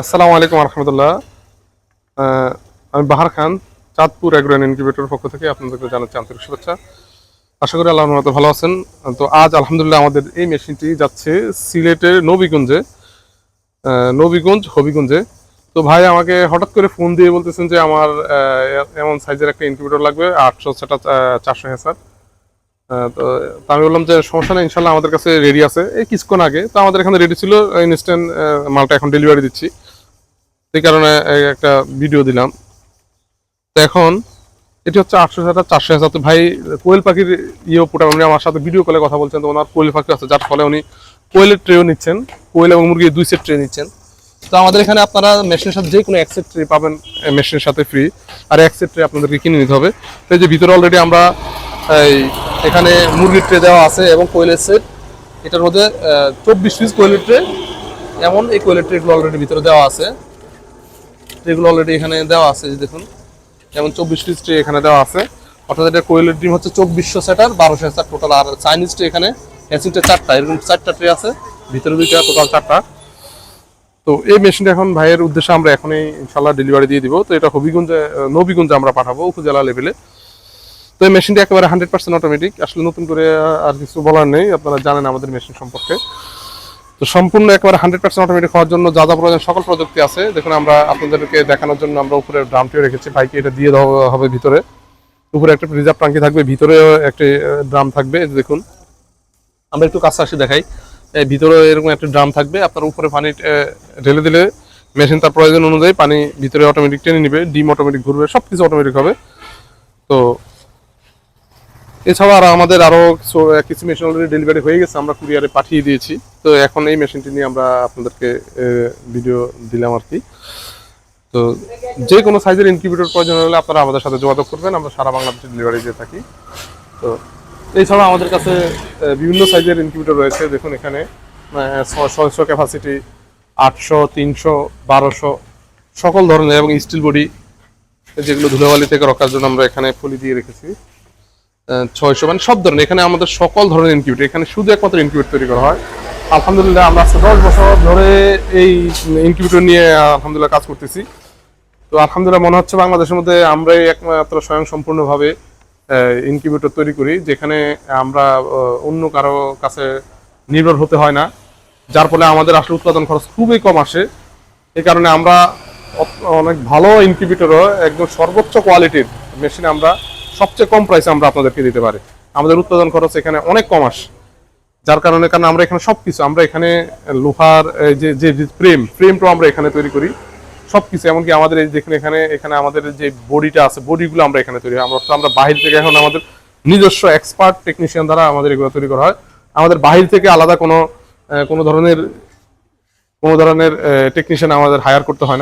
আসসালামু আলাইকুম রহমতুল্লাহ আমি বাহার খান, চাঁদপুর অ্যাগ্রোন ইনকিউবেটর পক্ষ থেকে আপনাদেরকে জানাচ্ছি আন্তরিক শুভেচ্ছা। আশা করি আল্লাহ মতো ভালো আছেন। তো আজ আলহামদুলিল্লাহ আমাদের এই মেশিনটি যাচ্ছে সিলেটের নবীগঞ্জে নবীগঞ্জ, হবিগঞ্জে। তো ভাই আমাকে হঠাৎ করে ফোন দিয়ে বলতেছেন যে আমার এমন সাইজের একটা ইনকিউবেটর লাগবে, আটশো সেটা চারশো হ্যাঁ তো আমি বললাম যে সমস্যা নেই, ইনশাল্লাহ আমাদের কাছে রেডি আছে। এই কিছুক্ষণ আগে, তো আমাদের এখানে রেডি ছিল ইনস্ট্যান্ট মালটা এখন ডেলিভারি দিচ্ছি। সেই কারণে একটা ভিডিও দিলাম। তো এখন, এটি হচ্ছে আটশো হাজার চারশো হাজার ভাই, কোয়েল পাখির ইয়ে পুটা উনি আমার সাথে ভিডিও কলে কথা বলছেন, তো ওনার কোয়েল পাখি আছে, যার ফলে উনি কোয়েলের ট্রেও নিচ্ছেন। কোয়েল এবং মুরগি দুই সেট ট্রে নিচ্ছেন। তো আমাদের এখানে আপনারা মেশিনের সাথে যে কোনো এক সেট ট্রে পাবেন মেশিনের সাথে ফ্রি আর এক সেট ট্রে আপনাদেরকে কিনে নিতে হবে। তো এই যে ভিতরে অলরেডি আমরা, এই এখানে মুরগির ট্রে দেওয়া আছে এবং কোয়েলের সেট এটার মধ্যে চব্বিশ পিস কোয়েলের ট্রে এমন এই কোয়েলের ট্রেগুলো অলরেডি ভিতরে দেওয়া আছে। ট্রেগুলো অলরেডি এখানে দেওয়া আছে দেখুন। যেমন চব্বিশ পিস ট্রে এখানে দেওয়া আছে। অর্থাৎ এটা কোয়েলের ডিম হচ্ছে চব্বিশশো সেটার বারোশো সেটার টোটাল আর চাইনিজ ট্রে এখানে হ্যাচিংটা চারটা, এরকম চারটা ট্রে আছে। ভিতরে দুইটা টোটাল চারটা। তো এই মেশিনটা এখন ভাইয়ের উদ্দেশ্যে আমরা এখনই ইনশাল্লাহ ডেলিভারি দিয়ে দিব। তো এটা হবিগঞ্জে, নবীগঞ্জে আমরা পাঠাবো উপজেলা লেভেলে তো এই মেশিনটা একেবারে হান্ড্রেড পার্সেন্ট অটোমেটিক আসলে নতুন করে আর কিছু বলার নেই, আপনারা জানেন আমাদের মেশিন সম্পর্কে। তো সম্পূর্ণ একেবারে হান্ড্রেড পার্সেন্ট অটোমেটিক হওয়ার জন্য যা যা প্রয়োজন, সকল প্রযুক্তি আছে। দেখুন, আমরা আপনাদেরকে দেখানোর জন্য আমরা উপরে ড্রামটিও রেখেছি। ভাইকে এটা দিয়ে দেওয়া হবে ভিতরে। উপরে একটা রিজার্ভ ট্যাঙ্কি থাকবে, ভিতরেও একটি ড্রাম থাকবে। দেখুন, আমরা একটু কাছে আসি দেখাই। ভিতরে এরকম একটা ড্রাম থাকবে। আপনার উপরে পানি ঢেলে দিলে মেশিন তার প্রয়োজন অনুযায়ী পানি ভিতরে অটোমেটিক টেনে নিবে, ডিম অটোমেটিক ঘুরবে সব কিছু অটোমেটিক হবে। তো এছাড়া আর আমাদের আরও কিছু কিছু মেশিন অলরেডি ডেলিভারি হয়ে গেছে, আমরা কুরিয়ারে পাঠিয়ে দিয়েছি। তো এখন এই মেশিনটি নিয়ে আমরা আপনাদেরকে ভিডিও দিলাম আর কি। তো যে কোনো সাইজের ইনকিউবেটর প্রয়োজন হলে আপনারা আমাদের সাথে যোগাযোগ করবেন, আমরা সারা বাংলাদেশে ডেলিভারি দিয়ে থাকি। তো এছাড়া আমাদের কাছে বিভিন্ন সাইজের ইনকিউবেটর রয়েছে। দেখুন এখানে ছয়শো ক্যাপাসিটি আটশো, তিনশো, বারোশো, সকল ধরনের এবং স্টিল বডি যেগুলো ধুলোবালি থেকে রক্ষার জন্য আমরা এখানে ফলি দিয়ে রেখেছি। ছয়শো মানে সব ধরনের। এখানে আমাদের সকল ধরনের ইনকিউবেটর এখানে শুধু একমাত্র ইনকিউবেট তৈরি করা হয়। আলহামদুলিল্লাহ, আমরা আজকে দশ বছর ধরে এই ইনকিউবেটর নিয়ে, আলহামদুলিল্লাহ, কাজ করতেছি। তো আলহামদুলিল্লাহ, মনে হচ্ছে বাংলাদেশের মধ্যে আমরাই একমাত্র স্বয়ং সম্পূর্ণভাবে ইনকিউবেটর তৈরি করি, যেখানে আমরা অন্য কারও কাছে নির্ভর হতে হয় না। যার ফলে আমাদের আসলে উৎপাদন খরচ খুবই কম আসে। এই কারণে আমরা অনেক ভালো ইনকিউবেটরও একদম সর্বোচ্চ কোয়ালিটির মেশিন আমরা সবচেয়ে কম প্রাইসে আমরা আপনাদেরকে দিতে পারি। আমাদের উৎপাদন খরচ এখানে অনেক কম আসে। যার কারণে কারণ আমরা এখানে সবকিছু, আমরা এখানে লোহার যে যে ফ্রেম ফ্রেমটাও আমরা এখানে তৈরি করি। সবকিছু, এমনকি আমাদের এই যেখানে, এখানে এখানে আমাদের যে বডিটা আছে, বডিগুলো আমরা এখানে তৈরি হয় আমরা আমরা বাহির থেকে এখন আমাদের নিজস্ব এক্সপার্ট টেকনিশিয়ান দ্বারা আমাদের এগুলো তৈরি করা হয়। আমাদের বাহির থেকে আলাদা কোনো কোনো ধরনের কোনো ধরনের টেকনিশিয়ান আমাদের হায়ার করতে হয় না।